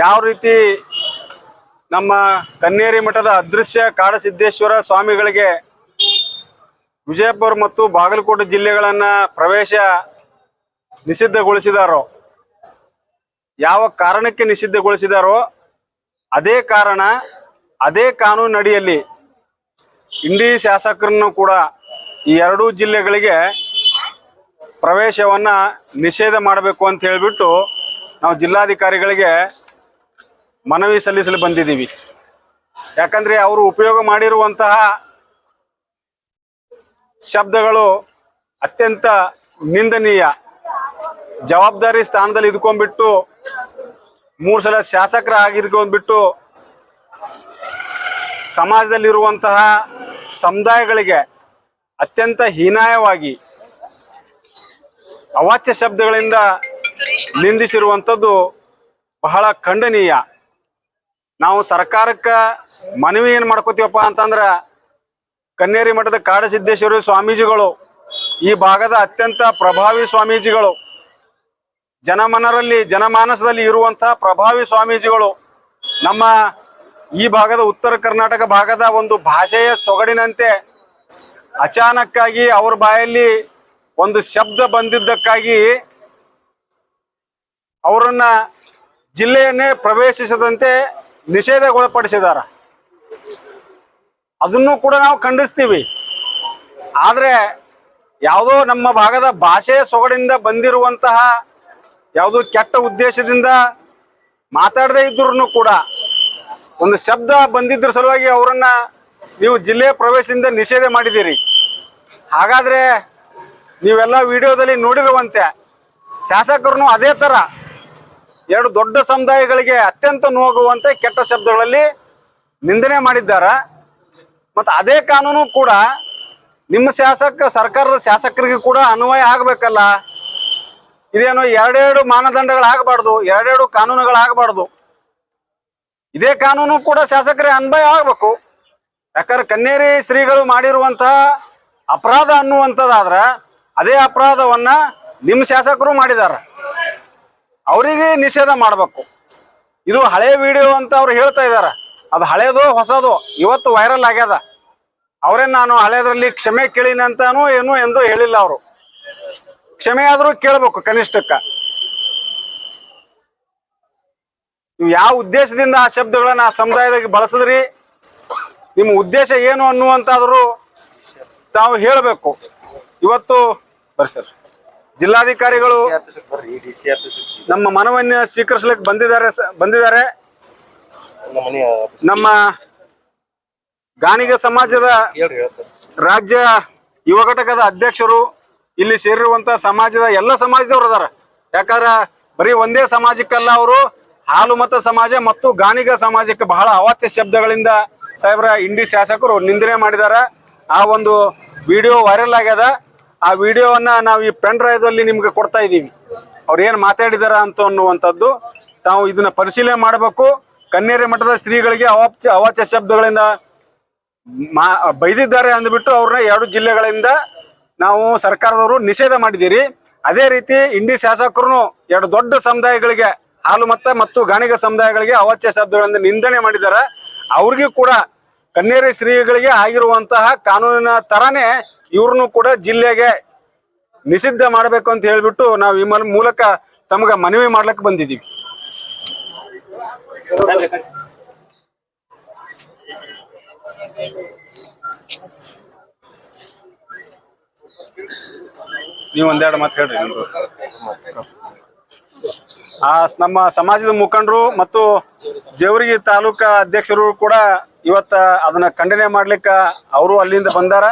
ಯಾವ ರೀತಿ ನಮ್ಮ ಕನ್ನೇರಿ ಮಠದ ಅದೃಶ್ಯ ಕಾಡಸಿದ್ದೇಶ್ವರ ಸ್ವಾಮಿಗಳಿಗೆ ವಿಜಯಪುರ ಮತ್ತು ಬಾಗಲಕೋಟೆ ಜಿಲ್ಲೆಗಳನ್ನು ಪ್ರವೇಶ ನಿಷಿದ್ಧಗೊಳಿಸಿದಾರೋ, ಯಾವ ಕಾರಣಕ್ಕೆ ನಿಷಿದ್ಧಗೊಳಿಸಿದಾರೋ, ಅದೇ ಕಾರಣ, ಅದೇ ಕಾನೂನು ಅಡಿಯಲ್ಲಿ ಇಂಡಿ ಶಾಸಕರನ್ನು ಕೂಡ ಈ ಎರಡೂ ಜಿಲ್ಲೆಗಳಿಗೆ ಪ್ರವೇಶವನ್ನ ನಿಷೇಧ ಮಾಡಬೇಕು ಅಂತ ಹೇಳಿಬಿಟ್ಟು ನಾವು ಜಿಲ್ಲಾಧಿಕಾರಿಗಳಿಗೆ ಮನವಿ ಸಲ್ಲಿಸಲು ಬಂದಿದ್ದೀವಿ. ಯಾಕಂದ್ರೆ ಅವರು ಉಪಯೋಗ ಮಾಡಿರುವಂತಹ ಶಬ್ದಗಳು ಅತ್ಯಂತ ನಿಂದನೀಯ. ಜವಾಬ್ದಾರಿ ಸ್ಥಾನದಲ್ಲಿ ಇದ್ಕೊಂಡ್ಬಿಟ್ಟು ಮೂರು ಸಲ ಶಾಸಕರ ಆಗಿರ್ಕೊಂಡ್ಬಿಟ್ಟು ಸಮಾಜದಲ್ಲಿರುವಂತಹ ಸಮುದಾಯಗಳಿಗೆ ಅತ್ಯಂತ ಹೀನಾಯವಾಗಿ ಅವಾಚ್ಯ ಶಬ್ದಗಳಿಂದ ನಿಂದಿಸಿರುವಂಥದ್ದು ಬಹಳ ಖಂಡನೀಯ. ನಾವು ಸರ್ಕಾರಕ್ಕೆ ಮನವಿ ಏನು ಮಾಡ್ಕೋತೀವಪ್ಪ ಅಂತಂದ್ರೆ ಕನ್ನೇರಿ ಮಠದ ಕಾಡಸಿದ್ದೇಶ್ವರ ಸ್ವಾಮೀಜಿಗಳು, ಈ ಭಾಗದ ಅತ್ಯಂತ ಪ್ರಭಾವಿ ಸ್ವಾಮೀಜಿಗಳು, ಜನಮನರಲ್ಲಿ, ಜನಮಾನಸದಲ್ಲಿ ಇರುವಂತಹ ಪ್ರಭಾವಿ ಸ್ವಾಮೀಜಿಗಳು, ನಮ್ಮ ಈ ಭಾಗದ ಉತ್ತರ ಕರ್ನಾಟಕ ಭಾಗದ ಒಂದು ಭಾಷೆಯ ಸೊಗಡಿನಂತೆ ಅಚಾನಕ್ಕಾಗಿ ಅವ್ರ ಬಾಯಲ್ಲಿ ಒಂದು ಶಬ್ದ ಬಂದಿದ್ದಕ್ಕಾಗಿ ಅವರನ್ನ ಜಿಲ್ಲೆಯನ್ನೇ ಪ್ರವೇಶಿಸದಂತೆ ನಿಷೇಧಗೊಳಪಡಿಸಿದಾರ ಅದನ್ನು ಕೂಡ ನಾವು ಖಂಡಿಸ್ತೀವಿ. ಆದ್ರೆ ಯಾವುದೋ ನಮ್ಮ ಭಾಗದ ಭಾಷೆಯ ಸೊಗಡಿಂದ ಬಂದಿರುವಂತಹ ಯಾವುದೋ ಕೆಟ್ಟ ಉದ್ದೇಶದಿಂದ ಮಾತಾಡದೇ ಇದ್ರು ಕೂಡ ಒಂದು ಶಬ್ದ ಬಂದಿದ್ರ ಸಲುವಾಗಿ ಅವರನ್ನ ನೀವು ಜಿಲ್ಲೆ ಪ್ರವೇಶದಿಂದ ನಿಷೇಧ ಮಾಡಿದ್ದೀರಿ. ಹಾಗಾದ್ರೆ ನೀವೆಲ್ಲ ವಿಡಿಯೋದಲ್ಲಿ ನೋಡಿರುವಂತೆ ಶಾಸಕರು ಅದೇ ತರ ಎರಡು ದೊಡ್ಡ ಸಮುದಾಯಗಳಿಗೆ ಅತ್ಯಂತ ನೋಗುವಂತೆ ಕೆಟ್ಟ ಶಬ್ದಗಳಲ್ಲಿ ನಿಂದನೆ ಮಾಡಿದ್ದಾರ. ಮತ್ತು ಅದೇ ಕಾನೂನು ಕೂಡ ನಿಮ್ಮ ಶಾಸಕ, ಸರ್ಕಾರದ ಶಾಸಕರಿಗೆ ಕೂಡ ಅನ್ವಯ ಆಗಬೇಕಲ್ಲ. ಇದೇನು ಎರಡೆರಡು ಮಾನದಂಡಗಳಾಗಬಾರ್ದು ಎರಡೆರಡು ಕಾನೂನುಗಳಾಗಬಾರ್ದು ಇದೇ ಕಾನೂನು ಕೂಡ ಶಾಸಕರಿಗೆ ಅನ್ವಯ ಆಗಬೇಕು. ಯಾಕಂದ್ರೆ ಕನ್ನೇರಿ ಶ್ರೀಗಳು ಮಾಡಿರುವಂತಹ ಅಪರಾಧ ಅನ್ನುವಂಥದ್ದಾದ್ರೆ ಅದೇ ಅಪರಾಧವನ್ನ ನಿಮ್ಮ ಶಾಸಕರು ಮಾಡಿದಾರ ಅವರಿಗೆ ನಿಷೇಧ ಮಾಡಬೇಕು. ಇದು ಹಳೆ ವಿಡಿಯೋ ಅಂತ ಅವ್ರು ಹೇಳ್ತಾ ಇದ್ದಾರೆ ಅದು ಹಳೇದು ಹೊಸದು, ಇವತ್ತು ವೈರಲ್ ಆಗ್ಯದ. ಅವರೇ ನಾನು ಹಳೇದ್ರಲ್ಲಿ ಕ್ಷಮೆ ಕೇಳಿನಿ ಅಂತಾನು ಏನು ಎಂದು ಹೇಳಿಲ್ಲ ಅವರು. ಕ್ಷಮೆ ಆದರೂ ಕೇಳಬೇಕು ಕನಿಷ್ಠಕ್ಕ. ಯಾವ ಉದ್ದೇಶದಿಂದ ಆ ಶಬ್ದಗಳನ್ನ ಆ ಸಮುದಾಯದಾಗ ಬಳಸಿದ್ರಿ? ನಿಮ್ಮ ಉದ್ದೇಶ ಏನು ಅನ್ನುವಂತಾದ್ರೂ ತಾವು ಹೇಳಬೇಕು. ಇವತ್ತು ಬರ್ಸರ್ ಸರ್. ಜಿಲ್ಲಾಧಿಕಾರಿಗಳು ನಮ್ಮ ಮನವನ್ನ ಸ್ವೀಕರಿಸಲಿಕ್ಕೆ ಬಂದಿದ್ದಾರೆ ಬಂದಿದ್ದಾರೆ. ನಮ್ಮ ಗಾಣಿಗ ಸಮಾಜದ ರಾಜ್ಯ ಯುವ ಘಟಕದ ಅಧ್ಯಕ್ಷರು ಇಲ್ಲಿ ಸೇರಿರುವಂತ ಸಮಾಜದ ಎಲ್ಲ ಸಮಾಜದವ್ರು ಅದಾರ. ಯಾಕಂದ್ರ ಬರೀ ಒಂದೇ ಸಮಾಜಕ್ಕಲ್ಲ ಅವರು ಹಾಲು ಮತ ಸಮಾಜ ಮತ್ತು ಗಾಣಿಗ ಸಮಾಜಕ್ಕೆ ಬಹಳ ಅವಾಚ್ಯ ಶಬ್ದಗಳಿಂದ ಸಾಹೇಬ್ರ ಇಂಡಿ ಶಾಸಕರು ನಿಂದನೆ ಮಾಡಿದಾರ. ಆ ಒಂದು ವಿಡಿಯೋ ವೈರಲ್ ಆಗ್ಯದ. ಆ ವಿಡಿಯೋವನ್ನ ನಾವು ಈ ಪೆನ್ ಡ್ರೈವ್ದಲ್ಲಿ ನಿಮ್ಗೆ ಕೊಡ್ತಾ ಇದ್ದೀವಿ. ಅವ್ರು ಏನು ಮಾತಾಡಿದಾರ ಅಂತ ಅನ್ನುವಂಥದ್ದು ತಾವು ಇದನ್ನ ಪರಿಶೀಲನೆ ಮಾಡಬೇಕು. ಕನ್ನೇರಿ ಮಠದ ಶ್ರೀಗಳಿಗೆ ಅವಾಚ್ಯ ಅವಾಚ್ಯ ಶಬ್ದಗಳಿಂದ ಮಾ ಬೈದಿದ್ದಾರೆ ಅಂದ್ಬಿಟ್ಟು ಅವ್ರನ್ನ ಎರಡು ಜಿಲ್ಲೆಗಳಿಂದ ನಾವು ಸರ್ಕಾರದವರು ನಿಷೇಧ ಮಾಡಿದ್ದೀರಿ. ಅದೇ ರೀತಿ ಇಂಡಿ ಶಾಸಕರು ಎರಡು ದೊಡ್ಡ ಸಮುದಾಯಗಳಿಗೆ ಹಾಲು ಮತ್ತ ಮತ್ತು ಗಾಣಿಗ ಸಮುದಾಯಗಳಿಗೆ ಅವಾಚ್ಯ ಶಬ್ದಗಳಿಂದ ನಿಂದನೆ ಮಾಡಿದ್ದಾರೆ. ಅವ್ರಿಗೂ ಕೂಡ ಕನ್ನೇರಿ ಶ್ರೀಗಳಿಗೆ ಆಗಿರುವಂತಹ ಕಾನೂನಿನ ತರಾನೇ ಇವ್ರನ್ನು ಕೂಡ ಜಿಲ್ಲೆಗೆ ನಿಷಿದ್ಧ ಮಾಡಬೇಕು ಅಂತ ಹೇಳ್ಬಿಟ್ಟು ನಾವು ಈ ಮೂಲಕ ತಮಗ ಮನವಿ ಮಾಡ್ಲಿಕ್ಕೆ ಬಂದಿದ್ದೀವಿ ನೀವು ಒಂದೆರಡು ಮಾತು ಹೇಳ್ರಿ ಆ ನಮ್ಮ ಸಮಾಜದ ಮುಖಂಡರು ಮತ್ತು ಜೇವರ್ಗಿ ತಾಲೂಕಾ ಅಧ್ಯಕ್ಷರು ಕೂಡ ಇವತ್ತ ಅದನ್ನ ಖಂಡನೆ ಮಾಡ್ಲಿಕ್ಕ ಅವರು ಅಲ್ಲಿಂದ ಬಂದಾರ.